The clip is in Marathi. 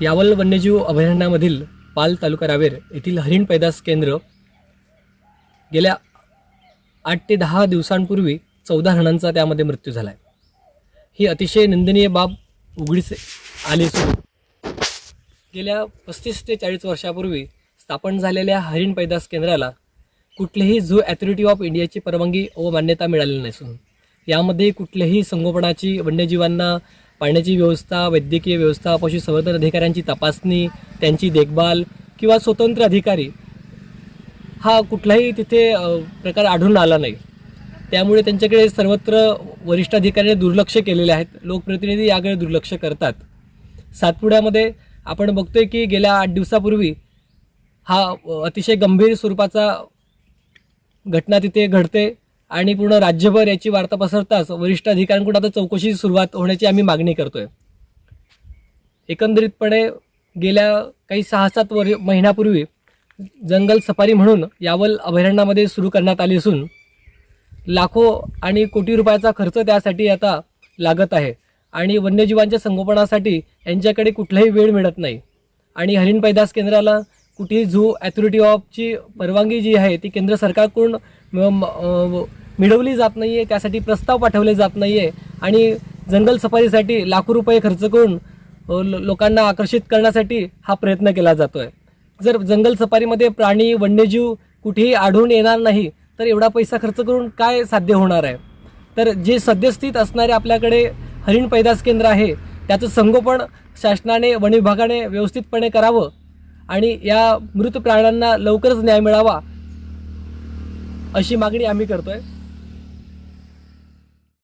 यावल वन्यजीव अभयारण्यामधील पाल तालुका रावेर येथील हरिण पैदास केंद्र गेल्या आठ ते दहा दिवसांपूर्वी चौदा हरणांचा त्यामध्ये मृत्यू झाला आहे ही अतिशय निंदनीय बाब उघडीस आली असून गेल्या पस्तीस ते चाळीस वर्षापूर्वी स्थापन झालेल्या हरिण पैदास केंद्राला कुठलीही झू ॲथॉरिटी ऑफ इंडियाची परवानगी व मान्यता मिळालेली नसून यामध्ये कुठल्याही संगोपनाची वन्यजीवांना पाण्याची व्यवस्था वैद्यकीय व्यवस्था पशुसंवर्धन अधिकाऱ्यांची तपासणी त्यांची देखभाल किंवा स्वतंत्र अधिकारी हा कुठलाही तिथे प्रकार आढळून आला नाही. त्यामुळे त्यांच्याकडे सर्वत्र वरिष्ठ अधिकाऱ्यांनी दुर्लक्ष केलेले आहेत. लोकप्रतिनिधी याकडे दुर्लक्ष करतात. सातपुड्यामध्ये आपण बघतोय की गेल्या आठ दिवसापूर्वी हा अतिशय गंभीर स्वरूपाचा घटना तिथे घडते. आणि पूर्ण राज्यभर याची वार्ता पसरताच वरिष्ठ अधिकाऱ्यांकडून आता चौकशी सुरुवात होण्याची आम्ही मागणी करतोय. एकंदरीतपणे गेल्या काही सहा सात वर महिन्यापूर्वी जंगल सफारी म्हणून यावल अभयारण्यामध्ये सुरू करण्यात आली असून लाखो आणि कोटी रुपयाचा खर्च त्यासाठी आता लागत आहे आणि वन्यजीवांच्या संगोपनासाठी यांच्याकडे कुठलाही वेळ मिळत नाही. आणि हरिण पैदास केंद्राला कुठेही झू ॲथॉरिटी ऑफची परवानगी जी आहे ती केंद्र सरकारकडून म- मिळवली जात नाही आहे त्यासाठी प्रस्ताव पाठवले जात नाही आहे आणि जंगल सफारीसाठी लाखो रुपये खर्च करून लोकांना आकर्षित करण्यासाठी हा प्रयत्न केला जातो आहे जर जंगल सफारीमध्ये प्राणी वन्यजीव कुठेही आढळून येणार नाही तर एवढा पैसा खर्च करून काय साध्य होणार आहे? तर जे सद्यस्थित असणारे आपल्याकडे हरिण पैदास केंद्र आहे त्याचं संगोपन शासनाने वन विभागाने व्यवस्थितपणे करावं आणि या मृत प्राण्यांना लवकरच न्याय मिळावा अशी मागणी आम्ही करतोय.